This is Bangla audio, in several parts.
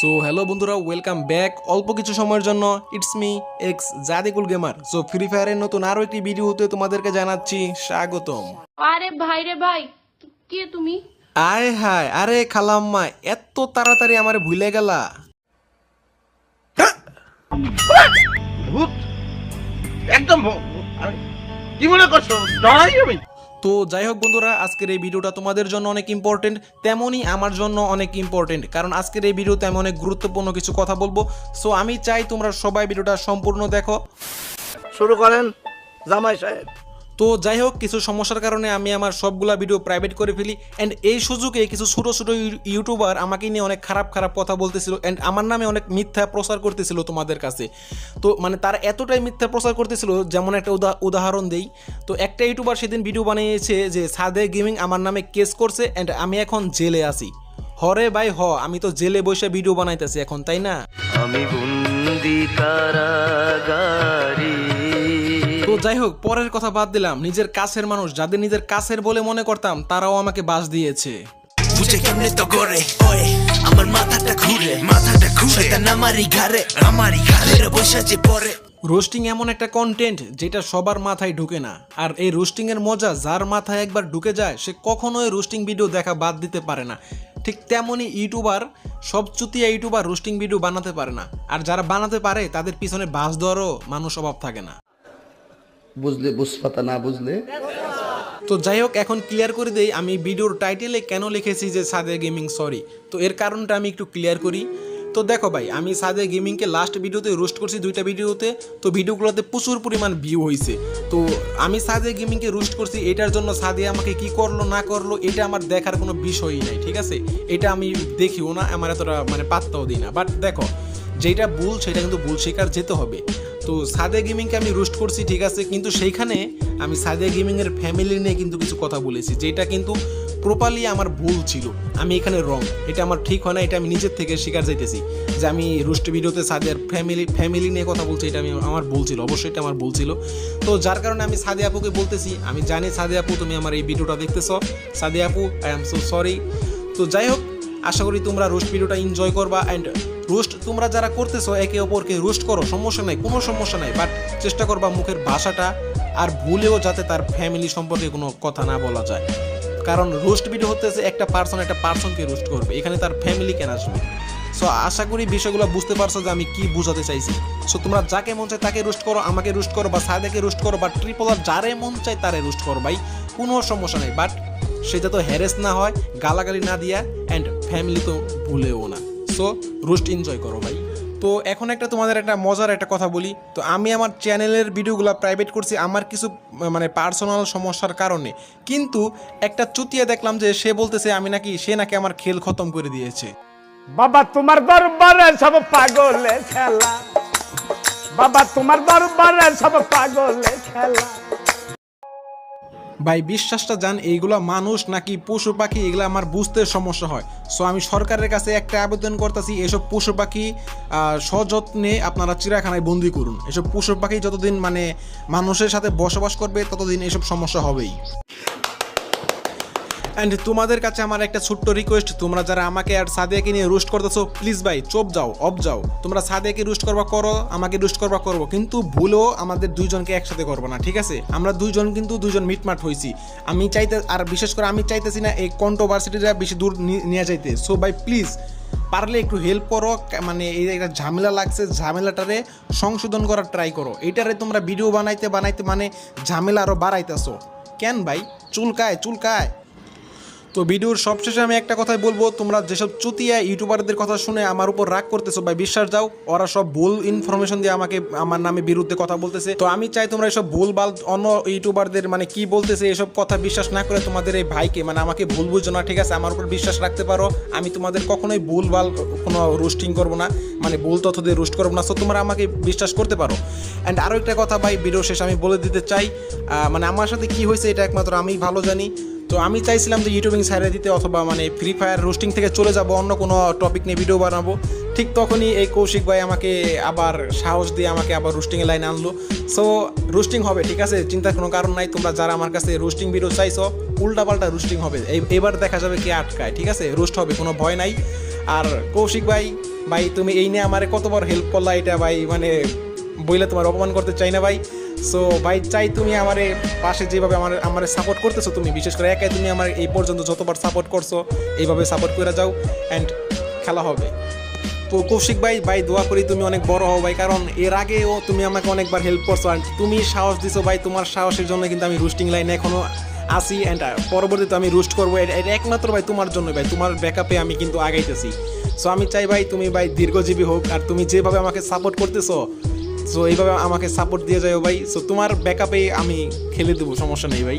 সো হ্যালো বন্ধুরা ওয়েলকাম ব্যাক অল্প কিছু সময়ের জন্য it's me X Jadikul gamer so free ফায়ারের নতুন আরও একটি ভিডিওতে তোমাদেরকে জানাচ্ছি স্বাগতম। আরে ভাই রে ভাই কে তুমি? আয় হায় আরে খালাম্মা এত তাড়াতাড়ি আমার ভুলে গেলা। ভূত? একদম কি মনে করছ? আমি তো যাই হোক বন্ধুরা, আজকের এই ভিডিওটা তোমাদের জন্য অনেক ইম্পর্টেন্ট তেমনই আমার জন্য অনেক ইম্পর্টেন্ট কারণ আজকের এই ভিডিওতে আমি অনেক গুরুত্বপূর্ণ কিছু কথা বলব। সো আমি চাই তোমরা সবাই ভিডিওটা সম্পূর্ণ দেখো। শুরু করেন জামাই সাহেব। তো যাই হোক, কিছু সমস্যার কারণে আমি আমার সবগুলা ভিডিও প্রাইভেট করে ফেলি। অ্যান্ড এই সুযোগে কিছু ছোটো ছোটো ইউটিউবার আমাকে নিয়ে অনেক খারাপ খারাপ কথা বলতেছিল অ্যান্ড আমার নামে অনেক মিথ্যা প্রচার করতেছিল তোমাদের কাছে। তো মানে তারা এতটাই মিথ্যা প্রচার করতেছিল, যেমন একটা উদা- উদাহরণ দেই। তো একটা ইউটিউবার সেদিন ভিডিও বানিয়েছে যে সাদে গেমিং আমার নামে কেস করছে অ্যান্ড আমি এখন জেলে আছি। হরে ভাই, হ, আমি তো জেলে বসে ভিডিও বানাইতেছি এখন, তাই না? আমি বন্দি কারাগারি। তো যাই হোক পরের কথা বাদ দিলাম। নিজের কাছের মানুষ যাদের নিজের কাছের বলে মনে করতাম তারাও আমাকে বাস দিয়েছে। বুঝে কেমনে তো করে ওয়ে আমার মাথাটা ঘুরে মাথাটা ঘুরে। আমারই ঘাড়ে আমারই ঘাড়ে। বসে আছে পরে। রোস্টিং এমন একটা কন্টেন্ট যেটা সবার মাথায় ঢুকে না। আর এই রোস্টিং এর মজা যার মাথায় একবার ঢুকে যায় সে কখনোই রোস্টিং ভিডিও দেখা বাদ দিতে পারে না। ঠিক তেমনই ইউটিউবার সব চুতিয়া ইউটিউবার রোস্টিং ভিডিও বানাতে পারে না। আর যারা বানাতে পারে তাদের পিছনে বাস দেওয়ারও মানুষ অভাব থাকে না। বুঝলে, বুঝপাতা না বুঝলে। তো যাই হোক, এখন ক্লিয়ার করে দেই, আমি ভিডিওর টাইটেলে কেন লিখেছি যে সাদে গেমিং সরি তো এর কারণটা আমি একটু ক্লিয়ার করি। তো দেখো ভাই, আমি সাদে গেমিংকে লাস্ট ভিডিওতে রোস্ট করছি, দুইটা ভিডিওতে তো ভিডিওগুলোতে প্রচুর পরিমাণ ভিউ হয়েছে তো আমি সাদে গেমিংকে রোস্ট করছি, এটার জন্য সাদে আমাকে কি করল, না করল, এটা আমার দেখার কোনো বিষয়ই নাই, ঠিক আছে? এটা আমি দেখিও না, আমার এতটা মানে পাত্তাও দিই না। বাট দেখো যেটা ভুল, সেটা কিন্তু ভুল স্বীকার যেতে হবে। তো সাদে গেমিংকে আমি রোস্ট করছি, ঠিক আছে, কিন্তু সেইখানে আমি সাদে গেমিংয়ের ফ্যামিলি নিয়ে কিন্তু কিছু কথা বলেছি যেটা কিন্তু প্রপারলি আমার ভুল ছিল। আমি এখানে রং এটা আমার ঠিক হয় না, এটা আমি নিজের থেকে স্বীকার যাইতেছি যে আমি রোস্ট ভিডিওতে সাদের ফ্যামিলি ফ্যামিলি নিয়ে কথা বলছি, এটা আমি, আমার ভুল ছিল, অবশ্যই এটা আমার ভুল ছিল। তো যার কারণে আমি সাদে আপুকে বলতেছি, আমি জানি সাদে আপু, তুমি আমার এই ভিডিওটা দেখতেছ, সাদে আপু আই এম সো সরি তো যাই হোক, আশা করি তোমরা রোস্ট ভিডিওটা এনজয় করবা অ্যান্ড রোস্ট তোমরা যারা করতেছো, একে অপরকে রোস্ট করো। সমস্যা নাই, কোনো সমস্যা নাই বাট চেষ্টা করবা মুখের ভাষাটা আর ভুলেও যাতে তার ফ্যামিলি সম্পর্কে কোনো কথা না বলা যায়। কারণ রোস্ট ভিডিও হতেছে একটা পার্সন একটা পার্সনকে রোস্ট করবে। এখানে তার ফ্যামিলি কেন আসবে? সো আশা করি বিষয়গুলো বুঝতে পারছ যে আমি কি বোঝাতে চাইছি। সো তোমরা যাকে মন চায় তাকে রোস্ট করো, আমাকে রোস্ট করো বা সাদেকে রোস্ট করো বা ট্রিপল আর যারে মন চায় তারে রোস্ট করো ভাই, কোনো সমস্যা নেই বাট সেটা তো হ্যারেস না হয়, গালাগালি না দিয়া অ্যান্ড ফ্যামিলি তো ভুলেও না। সো রোস্ট এনজয় করো ভাই। তো এখন একটা তোমাদের একটা মজার একটা কথা বলি। তো আমি আমার চ্যানেলের ভিডিওগুলো প্রাইভেট করছি আমার কিছু মানে পার্সোনাল সমস্যার কারণে। কিন্তু একটা চুতিয়া দেখলাম যে সে বলতেছে আমি নাকি, সে নাকি আমার খেল খতম করে দিয়েছে। বাবা, তোমার দরবারে সব পাগলে খেলা। বাবা, তোমার দরবারে সব পাগলে খেলা। ভাই, বিশ্বাসটা যান এইগুলা মানুষ নাকি পশু পাখি, এগুলো আমার বুঝতে সমস্যা হয়। সো আমি সরকারের কাছে একটা আবেদন করতেছি, এসব পশু পাখি সযত্নে আপনারা চিড়াখানায় বন্দি করুন। এসব পশু পাখি যতদিন মানে মানুষের সাথে বসবাস করবে, ততদিন এসব সমস্যা হবেই। অ্যান্ড তোমাদের কাছে আমার একটা ছোট্ট রিকোয়েস্ট তোমরা যারা আমাকে আর সাদিয়াকে নিয়ে রোস্ট করতেছো প্লিজ ভাই, চোপ যাও অফ যাও। তোমরা সাদিয়াকে রুস্ট করবা, করো, আমাকে রুস্ট করবা, করব। কিন্তু ভুলেও আমাদের দুইজনকে একসাথে করব না, ঠিক আছে? আমরা দুইজন কিন্তু দুইজন মিটমাট হয়েছি আমি চাইতে, আর বিশেষ করে আমি চাইতেছি না এই কন্ট্রোভার্সিটিটা বেশি দূর নিয়ে যাইতে। সো ভাই প্লিজ পারলে একটু হেল্প করো মানে এই একটা ঝামেলা লাগছে, ঝামেলাটারে সংশোধন করার ট্রাই করো। এইটারে তোমরা ভিডিও বানাইতে বানাইতে মানে ঝামেলা আরও বাড়াইতেছো। কেন ভাই? চুলকায় চুলকায়। তো ভিডিওর সবশেষে আমি একটা কথাই বলব, তোমরা যেসব চুতিয়া ইউটিউবারদের কথা শুনে আমার উপর রাগ করতেছো ভাই বিশ্বাস যাও ওরা সব ভুল ইনফরমেশন দিয়ে আমাকে, আমার নামে বিরুদ্ধে কথা বলতেছে। তো আমি চাই তোমরা এসব ভুল বাল অন্য ইউটিউবারদের মানে কি বলতেছে, এসব কথা বিশ্বাস না করে তোমাদের এই ভাইকে মানে আমাকে ভুল বুঝো না, ঠিক আছে? আমার উপর বিশ্বাস রাখতে পারো। আমি তোমাদের কখনোই ভুল বাল কোনো রোস্টিং করব না মানে ভুল তথ্য দিয়ে রোস্ট করব না। সো তোমরা আমাকে বিশ্বাস করতে পারো। অ্যান্ড আরও একটা কথা ভাই ভিডিও শেষ আমি বলে দিতে চাই মানে আমার সাথে কি হয়েছে এটা একমাত্র আমি ভালো জানি। তো আমি চাইছিলাম যে ইউটিউবিং সাইডে দিতে অথবা মানে ফ্রি ফায়ার রোস্টিং থেকে চলে যাব, অন্য কোনো টপিক নিয়ে ভিডিও বানাবো। ঠিক তখনই এই কৌশিক ভাই আমাকে আবার সাহস দিয়ে আমাকে আবার রোস্টিংয়ে লাইন আনলো। সো রোস্টিং হবে, ঠিক আছে? চিন্তার কোনো কারণ নাই, তোমরা যারা আমার কাছে রোস্টিং ভিডিও চাইছো, উল্টাপাল্টা রোস্টিং হবে। এবার দেখা যাবে কে আটকায়, ঠিক আছে? রোস্ট হবে, কোনো ভয় নাই। আর কৌশিক ভাই ভাই, তুমি এই নিয়ে আমারে কতবার হেল্প করলা, এটা ভাই মানে বইলে তোমার অপমান করতে চাই না ভাই। সো ভাই, চাই তুমি আমারে পাশে যেভাবে আমার আমার সাপোর্ট করতেছো তুমি, বিশেষ করে একাই তুমি আমার এই পর্যন্ত যতবার সাপোর্ট করছ, এইভাবে সাপোর্ট করে যাও অ্যান্ড খেলা হবে। তো কৌশিক ভাই ভাই, দোয়া করি তুমি অনেক বড় হও ভাই, কারণ এর আগেও তুমি আমাকে অনেকবার হেল্প করছ আর তুমি সাহস দিছো ভাই, তোমার সাহসের জন্য কিন্তু আমি রুস্টিং লাইনে এখনও আসি অ্যান্ড পরবর্তীতে আমি রুস্ট করব একমাত্র ভাই তোমার জন্য ভাই, তোমার ব্যাকআপে আমি কিন্তু আগাইতেছি। সো আমি চাই ভাই, তুমি ভাই দীর্ঘজীবী হোক, আর তুমি যেভাবে আমাকে সাপোর্ট করতেছো সো এইভাবে আমাকে সাপোর্ট দিয়ে যাও ভাই। সো তোমার ব্যাকআপে আমি খেলে দেবো, সমস্যা নেই ভাই।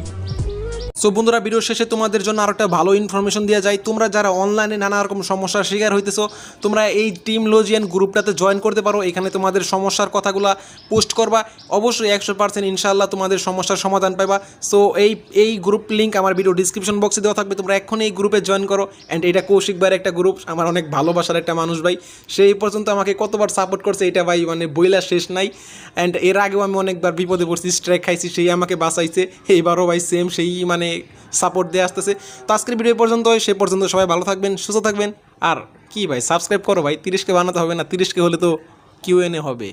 সো বন্ধুরা ভিডিও শেষে তোমাদের জন্য আরও একটা ভালো ইনফরমেশন দেওয়া যায় তোমরা যারা অনলাইনে নানা রকম সমস্যার শিকার হইতেছো, তোমরা এই টিম লজিয়ান গ্রুপটাতে জয়েন করতে পারো। এখানে তোমাদের সমস্যার কথাগুলা পোস্ট করবা। অবশ্যই একশো পার্সেন্ট ইনশাল্লাহ তোমাদের সমস্যার সমাধান পাইবা। সো এই এই গ্রুপ লিঙ্ক আমার ভিডিও ডিসক্রিপশন বক্সে দেওয়া থাকবে। তোমরা এখনই এই গ্রুপে জয়েন করো। অ্যান্ড এটা কৌশিক ভাইয়ের একটা গ্রুপ আমার অনেক ভালোবাসার একটা মানুষ ভাই। সেই পর্যন্ত আমাকে কতবার সাপোর্ট করছে, এটা ভাই মানে বইলা শেষ নাই। অ্যান্ড এর আগেও আমি অনেকবার বিপদে পড়ছি স্ট্রাইক খাইছি, সেই আমাকে বাঁচাইছে। এইবারও ভাই সেম সেই মানে সাপোর্ট দিয়ে আসতেছে। তো আজকের ভিডিও পর্যন্ত সে পর্যন্ত সবাই ভালো থাকবেন, সুস্থ থাকবেন। আর কি ভাই সাবস্ক্রাইব করো ভাই তিরিশকে বানাতে হবে না তিরিশকে হলে তো কিউএনএ হবে।